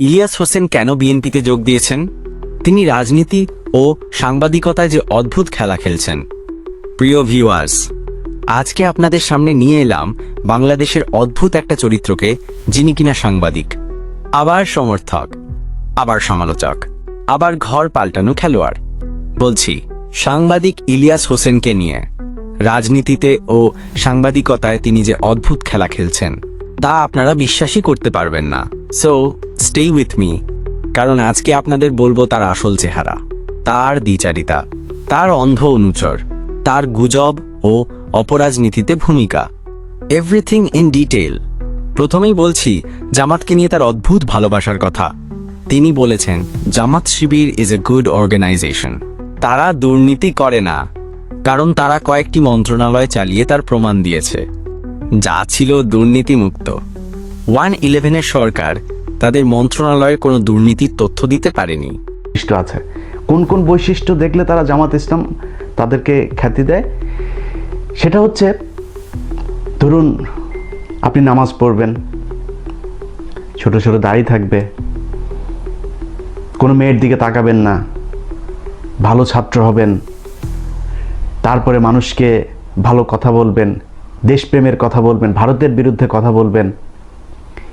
ইলিয়াস হোসেন কেন বিএনপিতে যোগ দিয়েছেন? তিনি রাজনীতি ও সাংবাদিকতায় যে অদ্ভুত খেলা খেলছেন। প্রিয় ভিউয়ার্স, আজকে আপনাদের সামনে নিয়ে এলাম বাংলাদেশের অদ্ভুত একটা চরিত্রকে, যিনি কিনা সাংবাদিক। আবার সমর্থক, আবার সমালোচক, আবার ঘর পাল্টানো খেলোয়াড়। বলছি, সাংবাদিক ইলিয়াস হোসেনকে নিয়ে, রাজনীতিতে ও সাংবাদিকতায় তিনি যে অদ্ভুত খেলা খেলছেন। তা আপনারা বিশ্বাসই করতে পারবেন না। সো স্টে উইথ মি কারণ আজকে আপনাদের বলব তার আসল চেহারা, তার দ্বিচারিতা, তার অন্ধ অনুচর, তার গুজব ও অপরাজনীতিতে ভূমিকা। এভরিথিং ইন ডিটেল প্রথমেই বলছি, জামাতকে নিয়ে তার অদ্ভুত ভালোবাসার কথা। তিনি বলেছেন, Jamaat Shibir is a good organisation তারা দুর্নীতি করে না, কারণ তারা কয়েকটি মন্ত্রণালয় চালিয়ে তার প্রমাণ দিয়েছে। যা ছিল দুর্নীতিমুক্ত। ওয়ান ইলেভেনের সরকার তাদের মন্ত্রণালয়ে কোনো দুর্নীতির তথ্য দিতে পারেনি। বৈশিষ্ট্য আছে। কোন কোন বৈশিষ্ট্য দেখলে তারা জামাত ইসলাম তাদেরকে খ্যাতি দেয়? সেটা হচ্ছে, ধরুন আপনি নামাজ পড়বেন, ছোট ছোট দাড়ি থাকবে, কোনো মেয়ের দিকে তাকাবেন না, ভালো ছাত্র হবেন, তারপরে মানুষকে ভালো কথা বলবেন দেশপ্রেমের কথা বলবেন, ভারতের বিরুদ্ধে কথা বলবেন,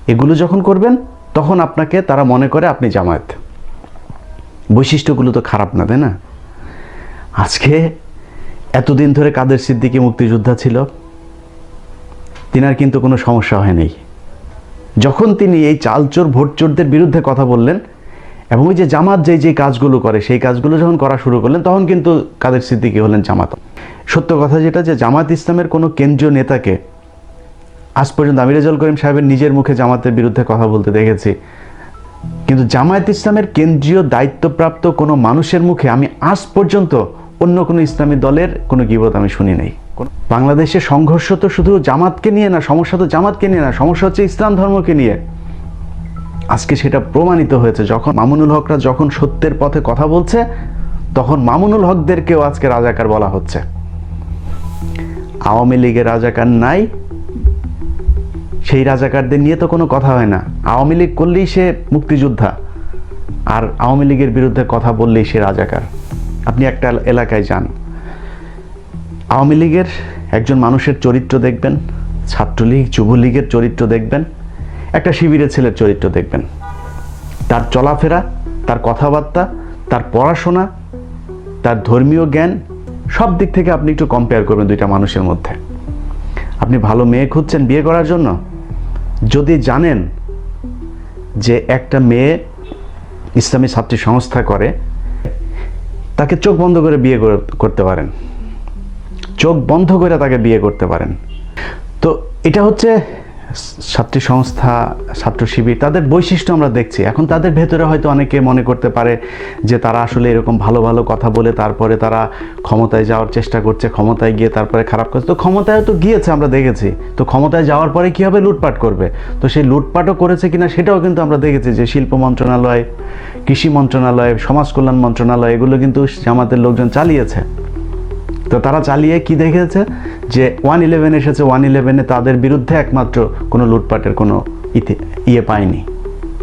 এগুলো যখন করবেন, তখন আপনাকে তারা মনে করে আপনি জামায়াত। বৈশিষ্ট্যগুলো তো খারাপ না, তাই না? আজকে এতদিন ধরে কাদের সিদ্দিকী মুক্তিযোদ্ধা ছিল, তিনার কিন্তু কোনো সমস্যা হয়নি। যখন তিনি এই চালচোর, ভোটচোরদের বিরুদ্ধে কথা বললেন এবং ওই যে জামাত যে যে কাজগুলো করে, সেই কাজগুলো যখন করা শুরু করলেন, তখন কিন্তু কাদের সিদ্দিকী হলেন জামাত। সত্য কথা যেটা যে জামাত ইসলামের কোনো কেন্দ্রীয় নেতাকে আজ পর্যন্ত আমি রেজাউল করিম সাহেবের নিজের মুখে জামাতের বিরুদ্ধে কথা বলতে দেখেছি। কিন্তু জামায়াত ইসলামের কেন্দ্রীয় দায়িত্বপ্রাপ্ত কোনো মানুষের মুখে আমি আজ পর্যন্ত অন্য কোনো ইসলামী দলের কোনো গিবত আমি শুনি নাই। বাংলাদেশে সংঘর্ষ তো শুধু জামাতকে নিয়ে না, সমস্যা তো জামাতকে নিয়ে না, সমস্যা হচ্ছে ইসলাম ধর্মকে নিয়ে। আজকে সেটা প্রমাণিত হয়েছে। যখন মামুনুল হকরা যখন সত্যের পথে কথা বলছে, তখন মামুনুল হকদেরকেও আজকে রাজাকার বলা হচ্ছে। আওয়ামী লীগের রাজাকার নাই। সেই রাজাকারদের নিয়ে তো কোনো কথা হয় না। আওয়ামী লীগ করলেই সে মুক্তিযোদ্ধা, আর আওয়ামী লীগের বিরুদ্ধে কথা বললেই সে রাজাকার। আপনি একটা এলাকায় যান। আওয়ামী লীগের একজন মানুষের চরিত্র দেখবেন, ছাত্রলীগ, যুবলীগের চরিত্র দেখবেন। একটা শিবিরের ছেলের চরিত্র দেখবেন। তার চলাফেরা, তার কথাবার্তা, তার পড়াশোনা, তার ধর্মীয় জ্ঞান, সব দিক থেকে আপনি একটু কম্পেয়ার করবেন দুইটা মানুষের মধ্যে। আপনি ভালো মেয়ে খুঁজছেন বিয়ে করার জন্য? যদি জানেন যে একটা মেয়ে ইসলামী ছাত্রী সংস্থা করে, তাকে চোখ বন্ধ করে বিয়ে করে- করতে পারেন। চোখ বন্ধ করে তাকে বিয়ে করতে পারেন। তো এটা হচ্ছে ছাত্রী সংস্থা, ছাত্র শিবির, তাদের বৈশিষ্ট্য আমরা দেখছি। এখন তাদের ভেতরে হয়তো অনেকে মনে করতে পারে যে তারা আসলে এরকম ভালো ভালো কথা বলে তারপরে তারা ক্ষমতায় যাওয়ার চেষ্টা করছে, ক্ষমতায় গিয়ে তারপরে খারাপ করছে। তো ক্ষমতায় তো গিয়েছে আমরা দেখেছি। তো ক্ষমতায় যাওয়ার পরে কী হবে? লুটপাট করবে। তো সেই লুটপাটও করেছে কিনা সেটাও কিন্তু আমরা দেখেছি যে শিল্প মন্ত্রণালয়, কৃষি মন্ত্রণালয়, সমাজ কল্যাণ মন্ত্রণালয়, এগুলো কিন্তু আমাদের লোকজন চালিয়েছে। তো তারা চালিয়ে কি দেখেছে? যে ওয়ান ইলেভেন এসেছে, ওয়ান ইলেভেনে তাদের বিরুদ্ধে একমাত্র কোনো লুটপাটের কোনো ইতি ইয়ে পায়নি।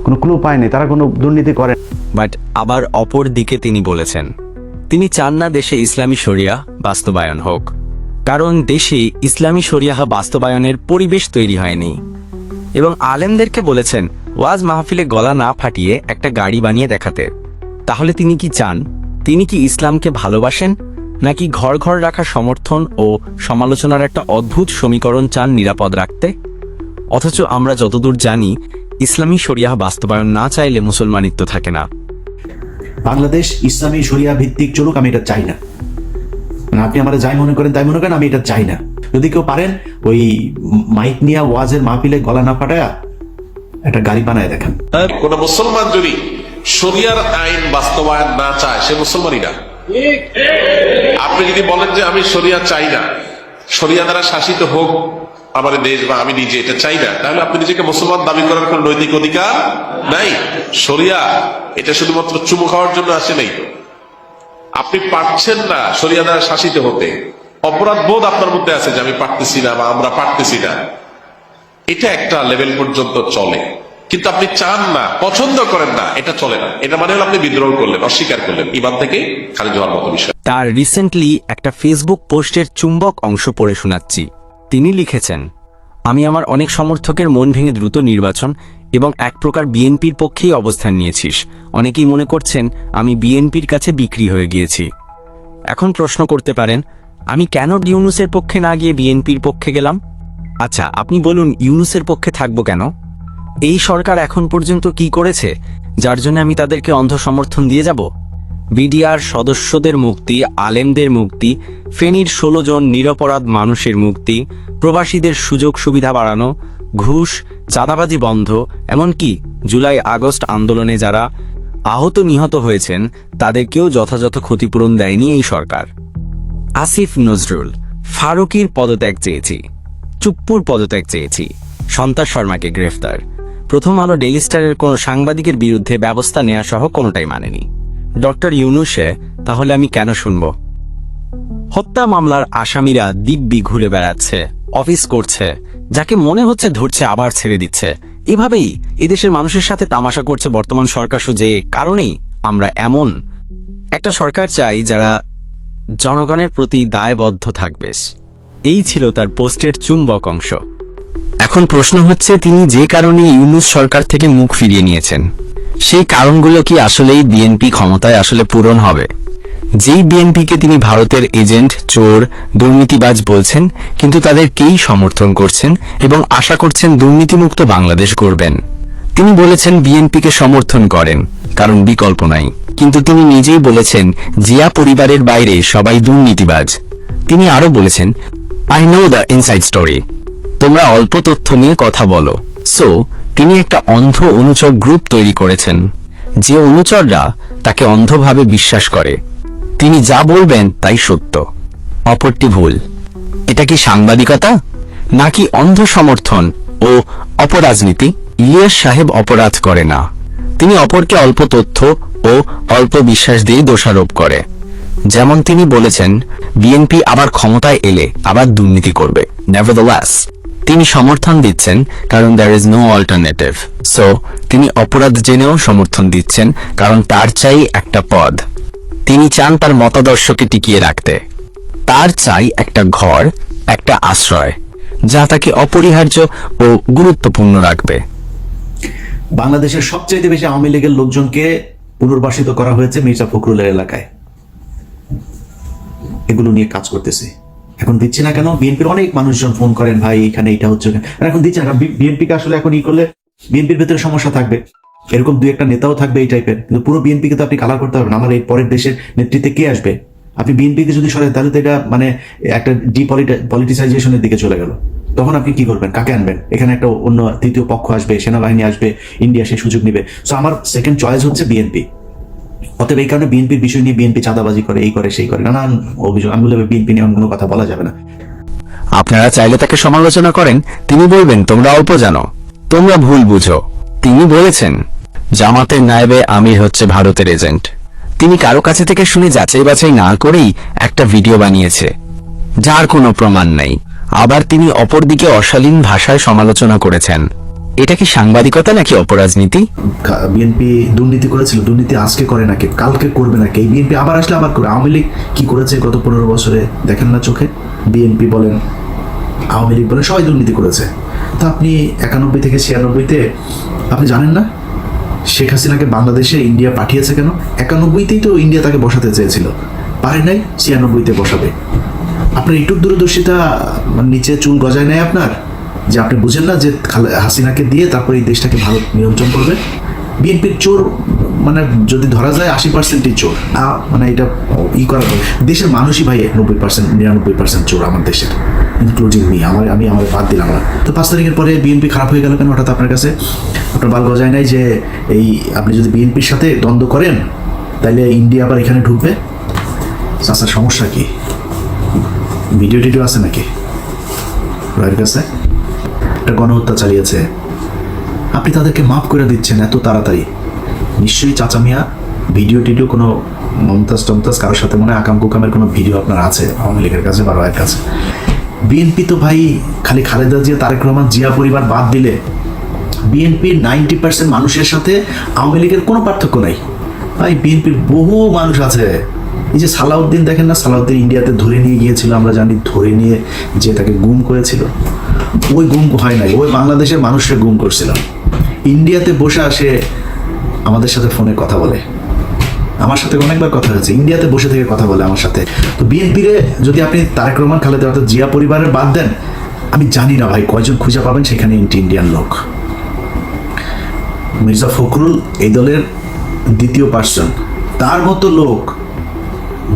কোনো ক্লু পায়নি, তারা কোনো দুর্নীতি করে বাট আবার অপর দিকে তিনি বলেছেন, তিনি চান না দেশে ইসলামী শরিয়া বাস্তবায়ন হোক, কারণ দেশে ইসলামী শরিয়াহ বাস্তবায়নের পরিবেশ তৈরি হয়নি। এবং আলেমদেরকে বলেছেন, ওয়াজ মাহফিলে গলা না ফাটিয়ে একটা গাড়ি বানিয়ে দেখাতে। তাহলে তিনি কি চান? তিনি কি ইসলামকে ভালোবাসেন? নাকি ঘর ঘর রাখা সমর্থন ও সমালোচনার একটা অদ্ভুত সমীকরণ চান নিরাপদ রাখতে? অথচ আমরা যতদূর জানি ইসলামী শরিয়াহ বাস্তবায়ন না চাইলে মুসলমানিত্ব থাকে না। বাংলাদেশ ইসলামী শরিয়া ভিত্তিক চলুক আমি এটা চাই না। মানে আপনি আমার যাই মনে করেন তাই মনে করেন আমি এটা চাই না। যদি কেউ পারেন ওই মাইক নিয়ে ওয়াজের মাহফিলে গলা না ফাটায়া একটা গাড়ি বানায় দেখেন। কোন মুসলমান যদি শরিয়ার আইন বাস্তবায়ন না চায় সে মুসলমানই না। আপনি যদি বলেন যে আমি শরিয়া চাই না, শরিয়া দ্বারা শাসিত হোক আমার দেশ বা আমি নিজে এটা চাই না, তাহলে আপনি নিজেকে মুসলমান দাবি করার কোন নৈতিক অধিকার নাই। শরিয়া, এটা শুধুমাত্র চুমু খাওয়ার জন্য আসে নাই আপনি পারছেন না শরিয়া দ্বারা শাসিত হতে। অপরাধ বোধ আপনার মধ্যে আছে যে আমি পারতেছি না বা আমরা পারতেছি না। এটা একটা লেভেল পর্যন্ত চলে। কিন্তু আপনি চান না, পছন্দ করেন না, এটা চলে না। এটা মানে হলো আপনি বিদ্রোহ করলেন, অস্বীকার করলেন। ইমান থেকে খারিজ হওয়ার মতো বিষয়। তার রিসেন্টলি একটা ফেসবুক পোস্টের চুম্বক অংশ পড়ে শোনাচ্ছি। তিনি লিখেছেন, আমি আমার অনেক সমর্থকের মন ভেঙে দ্রুত নির্বাচন এবং এক প্রকার বিএনপির পক্ষেই অবস্থান নিয়েছিস। অনেকেই মনে করছেন, আমি বিএনপির কাছে বিক্রি হয়ে গিয়েছি। এখন প্রশ্ন করতে পারেন, আমি কেন ইউনুসের পক্ষে না গিয়ে বিএনপির পক্ষে গেলাম? আচ্ছা আপনি বলুন, ইউনুসের পক্ষে থাকব কেন? এই সরকার এখন পর্যন্ত কি করেছে, যার জন্য আমি তাদেরকে অন্ধ সমর্থন দিয়ে যাব? বিডিআর সদস্যদের মুক্তি, আলেমদের মুক্তি, ফেনীর ষোলো জন নিরপরাধ মানুষের মুক্তি, প্রবাসীদের সুযোগ সুবিধা বাড়ানো, ঘুষ, চাঁদাবাজি বন্ধ, এমনকি জুলাই আগস্ট আন্দোলনে যারা আহত নিহত হয়েছেন, তাদেরকেও যথাযথ ক্ষতিপূরণ দেয়নি এই সরকার। আসিফ নজরুল, ফারুকির পদত্যাগ চেয়েছি। চুপ্পুর পদত্যাগ চেয়েছি। সন্তাস শর্মাকে গ্রেফতার। প্রথম আলো ডেইলি স্টারের কোনো সাংবাদিকের বিরুদ্ধে ব্যবস্থা নেওয়া সহ কোনোটাই মানেনি। ডক্টর ইউনুসে, তাহলে আমি কেন শুনব? হত্যা মামলার আসামিরা দিব্যি ঘুরে বেড়াচ্ছে, অফিস করছে, যাকে মনে হচ্ছে ধরছে আবার ছেড়ে দিচ্ছে। এভাবেই এদেশের মানুষের সাথে তামাশা করছে বর্তমান সরকার যে কারণেই আমরা এমন। একটা সরকার চাই যারা জনগণের প্রতি দায়বদ্ধ থাকবে। এই ছিল তার পোস্টের চুম্বক অংশ। এখন প্রশ্ন হচ্ছে, তিনি যে কারণে ইউনুস সরকার থেকে মুখ ফিরিয়ে নিয়েছেন? সেই কারণগুলো কি আসলেই বিএনপি ক্ষমতায় আসলে পূরণ হবে? যেই বিএনপিকে তিনি ভারতের এজেন্ট, চোর, দুর্নীতিবাজ বলছেন, কিন্তু তাদেরকেই সমর্থন করছেন এবং আশা করছেন দুর্নীতিমুক্ত বাংলাদেশ করবেন তিনি বলেছেন, বিএনপিকে সমর্থন করেন, কারণ বিকল্প নাই। কিন্তু তিনি নিজেই বলেছেন, জিয়া পরিবারের বাইরে সবাই দুর্নীতিবাজ। তিনি আরও বলেছেন I know the inside story তোমরা অল্প তথ্য নিয়ে কথা বলো। সো তিনি একটা অন্ধ অনুচর গ্রুপ তৈরি করেছেন। যে অনুচররা তাকে অন্ধভাবে বিশ্বাস করে। তিনি যা বলবেন তাই সত্য। অপরটি ভুল। এটা কি সাংবাদিকতা? নাকি অন্ধ সমর্থন ও অপরাজনীতি? ইলিয়াস সাহেব অপরাধ করে না। তিনি অপরকে অল্প তথ্য ও অল্প বিশ্বাস দিয়ে দোষারোপ করে। যেমন তিনি বলেছেন, বিএনপি আবার ক্ষমতায় এলে আবার দুর্নীতি করবে। নেভারদ্যালেস তিনি সমর্থন দিচ্ছেন, কারণ there is no alternative so তিনি অপরাধ জেনেও সমর্থন দিচ্ছেন, কারণ তার চাই একটা পদ। তিনি চান তার মতাদর্শকে টিকিয়ে রাখতে। তার চাই একটা ঘর, একটা আশ্রয়, যা তাকে অপরিহার্য ও গুরুত্বপূর্ণ রাখবে। বাংলাদেশের সবচেয়ে বেশি আওয়ামী লীগের লোকজনকে পুনর্বাসিত করা হয়েছে মির্জা ফখরুলের এলাকায়। এগুলো নিয়ে কাজ করতেছে। এখন দিচ্ছে না কেন? বিএনপির অনেক মানুষজন ফোন করেন, ভাই, এখানে এটা হচ্ছে এখন দিচ্ছে না বিএনপিকে আসলে এখন ই করলে বিএনপির ভেতরে সমস্যা থাকবে। এরকম দুই একটা নেতাও থাকবে এই টাইপের কিন্তু পুরো বিএনপিকে তো আপনি কালার করতে পারবেন আমার এই পরের দেশের নেতৃত্বে কে আসবে? আপনি বিএনপিকে যদি সরেন তাহলে তো এটা মানে একটা ডিপলিটিসাইজেশনের দিকে চলে গেল। তখন আপনি কি করবেন? কাকে আনবেন? এখানে একটা অন্য তৃতীয় পক্ষ আসবে, সেনাবাহিনী আসবে, ইন্ডিয়া সেই সুযোগ নিবে। সো আমার সেকেন্ড চয়েস হচ্ছে বিএনপি। অতএব এই কারণে বিএনপির বিষয় নিয়ে বিএনপি চাঁদাবাজি করে, এই করে, সেই করে। নানান অভিযোগ। আমি বলব বিএনপি নিয়ে এমন কোনো কথা বলা যাবে না। আপনারা চাইলে তাকে সমালোচনা করেন। তিনি বলবেন, তোমরা অল্প জানো তোমরা ভুল বুঝো। তিনি বলেছেন, জামাতের নায়েবে আমির হচ্ছে ভারতের এজেন্ট। তিনি কারও কাছে থেকে শুনে যাচাই বাছাই না করেই একটা ভিডিও বানিয়েছে, যার কোনো প্রমাণ নেই। আবার তিনি অপরদিকে অশালীন ভাষায় সমালোচনা করেছেন। এটা কি সাংবাদিকতা নাকি অপরাজনীতি? বিএনপি দুর্নীতি করেছিল, দুর্নীতি আজকে করে নাকি, কালকে করবে নাকি? এই বিএনপি আবার আসলে আবার করে আওয়ামী লীগ কি করেছে গত পনেরো বছরে? দেখেন না চোখে? বিএনপি বলেন, আওয়ামী লীগ বলেন, সবাই দুর্নীতি করেছে। তা আপনি একানব্বই থেকে ছিয়ানব্বইতে, আপনি জানেন না? শেখ হাসিনাকে বাংলাদেশে ইন্ডিয়া পাঠিয়েছে কেন? একানব্বইতেই তো ইন্ডিয়া তাকে বসাতে চেয়েছিল। পারে নাই, ছিয়ানব্বইতে বসাবে। আপনার একটু দূরদর্শিতা মানে নিচে চুল গজায় নেয় আপনার? যে আপনি বুঝেন না যে হাসিনাকে দিয়ে তারপরে এই দেশটাকে ভারত নিয়ন্ত্রণ করবে। বিএনপির চোর মানে যদি ধরা যায় আশি পার্সেন্টই চোর মানে এটা ই করা। দেশের মানুষই ভাই নব্বই পার্সেন্ট নিরানব্বই পার্সেন্ট চোর আমার দেশের ইনক্লুডিং মি আমার আমি আমার বাদ দিলাম না তো পাঁচ তারিখের পরে বিএনপি খারাপ হয়ে গেল কেন? হঠাৎ আপনার কাছে আপনার বাল গজায় নাই যে এই আপনি যদি বিএনপির সাথে দ্বন্দ্ব করেন তাহলে ইন্ডিয়া আবার এখানে ঢুকবে? চাষার সমস্যা কি? ভিডিও টিডিও আছে নাকি? রয়ের কাছে? একটা গণহত্যা চালিয়েছে। আপনি তাদেরকে মাফ করে দিচ্ছেন এত তাড়াতাড়ি। নিশ্চয়ই চাচা মিয়া, ভিডিও টিডিও কোনো মমতাজ টমতাজ কারোর সাথে মনে হয় আকাম কুকামের কোনো ভিডিও আপনার আছে, আওয়ামী লীগের কাছে বা রয়ের কাছে। বিএনপি তো ভাই, খালি খালেদা জিয়া, তারেক রহমান, জিয়া পরিবার বাদ দিলে বিএনপির নাইনটি পার্সেন্ট মানুষের সাথে আওয়ামী লীগের কোনো পার্থক্য নাই। ভাই, বিএনপির বহু মানুষ আছে। এই যে সালাউদ্দিন, দেখেন না, সালাউদ্দিন ইন্ডিয়াতে ধরে নিয়ে গিয়েছিল, আমরা জানি ধরে নিয়ে যে তাকে গুম করেছিল। ওই গুম হয় নাই, ওই বাংলাদেশের মানুষরা গুম করছিল ইন্ডিয়াতে বসে আসে আমাদের সাথে ফোনে কথা বলে। আমার সাথে অনেকবার কথা হয়েছে, ইন্ডিয়াতে বসে থেকে কথা বলে আমার সাথে। তো বিএনপিরে যদি আপনি তারেক রহমান, খালেদা, অর্থাৎ জিয়া পরিবারের বাদ দেন, আমি জানি না ভাই কয়জন খুঁজে পাবেন সেখানে ইন্টি ইন্ডিয়ান লোক। মির্জা ফখরুল এই দলের দ্বিতীয় পার্সন তার মতো লোক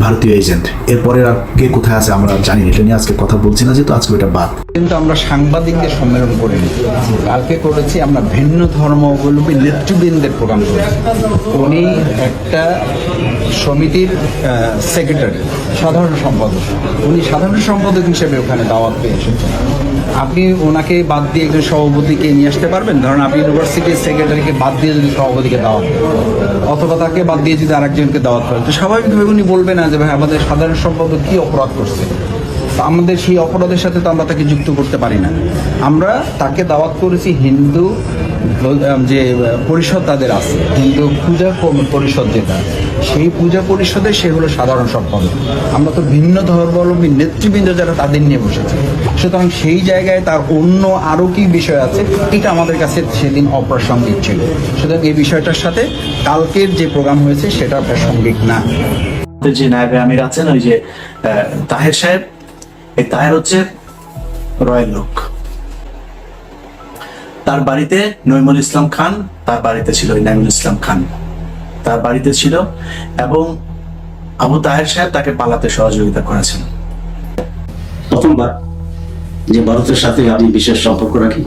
ভারতীয় এজেন্ট। এরপরে আর কে কোথায় আছে আমরা জানি না, এটা নিয়ে আজকে কথা বলছি না, যেহেতু আজকে ওটা বাদ। কিন্তু আমরা সাংবাদিকদের সম্মেলন করিনি। কালকে করেছি আমরা ভিন্ন ধর্মাবলম্বী নেতৃবৃন্দের প্রোগ্রাম করেছি। উনি একটা সমিতির সেক্রেটারি সাধারণ সম্পাদক। উনি সাধারণ সম্পাদক হিসেবে ওখানে দাওয়াত পেয়ে এসেছেন। আপনি ওনাকে বাদ দিয়ে একজন সভাপতিকে নিয়ে আসতে পারবেন? ধরুন আপনি ইউনিভার্সিটির সেক্রেটারিকে বাদ দিয়ে যদি সভাপতিকে দাওয়াত অথবা তাকে বাদ দিয়ে যদি আরেকজনকে দাওয়াত করেন, তো স্বাভাবিকভাবে উনি বলবে না যে, ভাই, আমাদের সাধারণ সম্পাদক কি অপরাধ করছে? আমাদের সেই অপরাধের সাথে তো আমরা তাকে যুক্ত করতে পারি না। আমরা তাকে দাওয়াত করেছি হিন্দু যে পরিষদ তাদের আছে, হিন্দু পূজা পরিষদ যেটা, সেই পূজা পরিষদে সে হলো সাধারণ সম্পাদক। আমরা তো ভিন্ন ধর্মাবলম্বী নেতৃবৃন্দ যারা তাদের নিয়ে বসেছে। সুতরাং সেই জায়গায় তার অন্য আরও কি বিষয় আছে, এটা আমাদের কাছে সেদিন অপ্রাসঙ্গিক ছিল। সুতরাং এই বিষয়টার সাথে কালকের যে প্রোগ্রাম হয়েছে সেটা প্রাসঙ্গিক না। যে নায়বে আমির আছেন, ওই যে তাহের সাহেব এই তাহের হচ্ছে রয়্যাল লোক। তার বাড়িতে নইমুল ইসলাম খান, তার বাড়িতে ছিল ওই নাইমুল ইসলাম খান। তার বাড়িতে ছিল এবং আবু তাহের সাহেব তাকে পালাতে সহযোগিতা করেছেন। প্রথমবার যে ভারতের সাথে আমি বিশেষ সম্পর্ক রাখি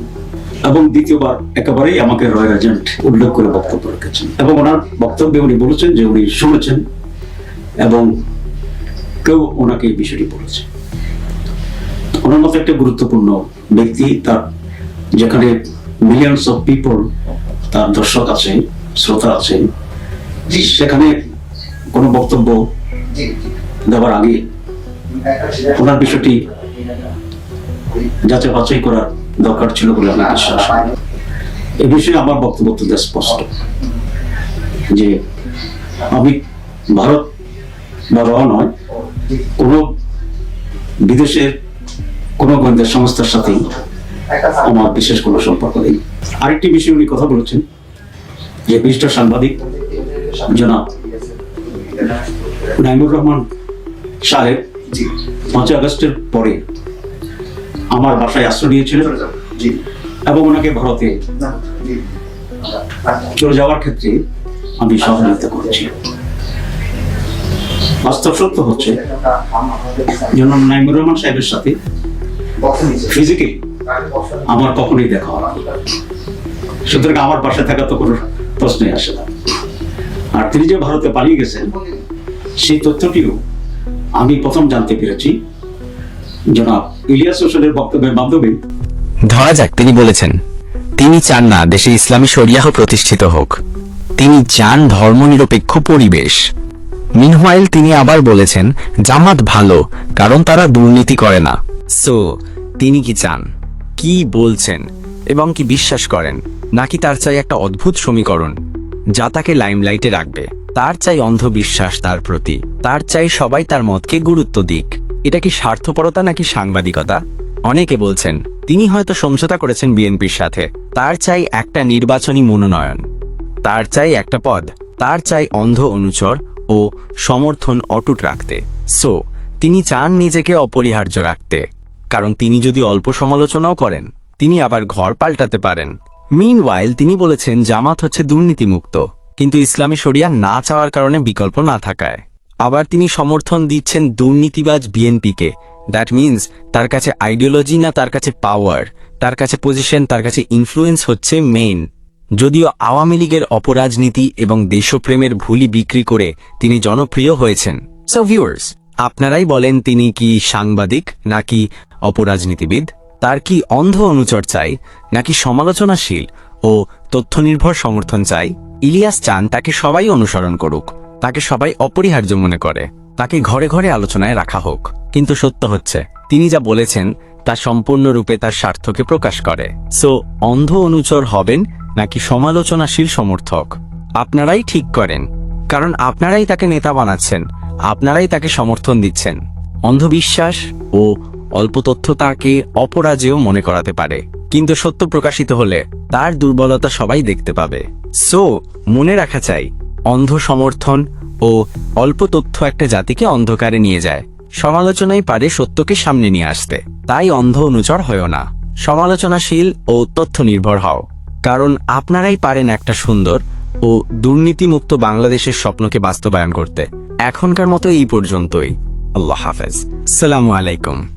এবং দ্বিতীয়বার একেবারেই আমাকে রয়্যাল এজেন্ট উল্লেখ করে বক্তব্য রেখেছেন এবং ওনার বক্তব্যে উনি বলেছেন যে উনি শুনেছেন এবং কেউ ওনাকে এই বিষয়টি বলেছে। ওনার মতো একটা গুরুত্বপূর্ণ ব্যক্তি তার যেখানে মিলিয়নস অফ পিপল তার দর্শক আছে শ্রোতা আছে সেখানে কোনো বক্তব্য দেওয়ার আগে ওনার বিষয়টি যাচাই বাছাই করার দরকার ছিল বলে আমি বিশ্বাস। এ বিষয়ে আমার বক্তব্য অত্যন্ত স্পষ্ট যে আমি ভারত বা র নয় কোনো বিদেশের কোনো গোয়েন্দা সংস্থার সাথেই আমার বিশেষ কোনো সম্পর্ক নেই। আরেকটি বিষয়ে উনি কথা বলেছেন, যে বিশিষ্ট সাংবাদিক জনাব নাইমুর রহমান সাহেব পাঁচই আগস্টের পরে আমার বাসায় আশ্রয় নিয়েছিলেন এবং ওনাকে ভারতে চলে যাওয়ার ক্ষেত্রে আমি সহযোগিতা করেছি। বাস্তব সত্য হচ্ছে, জনাব নাইমুর রহমান সাহেবের সাথে আমার কখনোই দেখা হয় সুতরাং আমার বাসায় থাকা তো কোনো প্রশ্নই আসে না। আর তিনি যে ভারতে পালিয়ে গেছেন সেই তথ্যটিও আমি প্রথম জানতে পেরেছি। জনাব ইলিয়াস হোসেনের বক্তব্যের মাধ্যমে। ধরা যাক তিনি বলেছেন তিনি চান না দেশে ইসলামী শরিয়াহ প্রতিষ্ঠিত হোক। তিনি চান ধর্মনিরপেক্ষ পরিবেশ। মিনহোয়াইল তিনি আবার বলেছেন জামাত ভালো কারণ তারা দুর্নীতি করে না। সো তিনি কি চান, কি বলছেন এবং কি বিশ্বাস করেন, নাকি তার চাই একটা অদ্ভুত সমীকরণ যা তাকে লাইমলাইটে রাখবে? তার চাই অন্ধবিশ্বাস তার প্রতি, তার চাই সবাই তার মতকে গুরুত্ব দিক। এটা কি স্বার্থপরতা নাকি সাংবাদিকতা? অনেকে বলছেন, তিনি হয়তো সমঝোতা করেছেন বিএনপির সাথে, তার চাই একটা নির্বাচনী মনোনয়ন, তার চাই একটা পদ, তার চাই অন্ধ অনুচর ও সমর্থন অটুট রাখতে। সো, তিনি চান নিজেকে অপরিহার্য রাখতে। কারণ তিনি যদি অল্প সমালোচনাও করেন, তিনি আবার ঘর পাল্টাতে পারেন। মিন ওয়াইল তিনি বলেছেন, জামাত হচ্ছে দুর্নীতিমুক্ত, কিন্তু ইসলামী শরিয়া না চাওয়ার কারণে বিকল্প না থাকায়। আবার তিনি সমর্থন দিচ্ছেন দুর্নীতিবাজ বিএনপিকে। দ্যাট মিন্স তার কাছে আইডিওলজি না, তার কাছে পাওয়ার তার কাছে পজিশন তার কাছে ইনফ্লুয়েন্স হচ্ছে মেইন যদিও আওয়ামী লীগের অপরাজনীতি এবং দেশপ্রেমের ভুলি বিক্রি করে তিনি জনপ্রিয় হয়েছেন। সো ভিউয়ার্স আপনারাই বলেন তিনি কি সাংবাদিক, নাকি অপরাজনীতিবিদ? তার কি অন্ধ অনুচর চাই, নাকি সমালোচনাশীল ও তথ্যনির্ভর সমর্থন চাই? ইলিয়াস চান তাকে সবাই অনুসরণ করুক, তাকে সবাই অপরিহার্য মনে করে, তাকে ঘরে ঘরে আলোচনায় রাখা হোক। কিন্তু সত্য হচ্ছে, তিনি যা বলেছেন তা সম্পূর্ণরূপে তার স্বার্থকে প্রকাশ করে। সো, অন্ধ অনুচর হবেন, নাকি সমালোচনাশীল সমর্থক? আপনারাই ঠিক করেন, কারণ আপনারাই তাকে নেতা বানাচ্ছেন আপনারাই তাকে সমর্থন দিচ্ছেন। অন্ধবিশ্বাস ও অল্প তথ্য তাকে অপরাজেয় মনে করাতে পারে। কিন্তু সত্য প্রকাশিত হলে তার দুর্বলতা সবাই দেখতে পাবে। সো, মনে রাখা চাই, অন্ধ সমর্থন ও অল্প তথ্য একটা জাতিকে অন্ধকারে নিয়ে যায়। সমালোচনাই পারে সত্যকে সামনে নিয়ে আসতে। তাই অন্ধ অনুচর হয়েও না। সমালোচনাশীল ও তথ্য নির্ভর হও। কারণ আপনারাই পারেন একটা সুন্দর ও দুর্নীতিমুক্ত বাংলাদেশের স্বপ্নকে বাস্তবায়ন করতে। এখনকার মতো এই পর্যন্তই। আল্লাহ হাফেজ। সালামু আলাইকুম।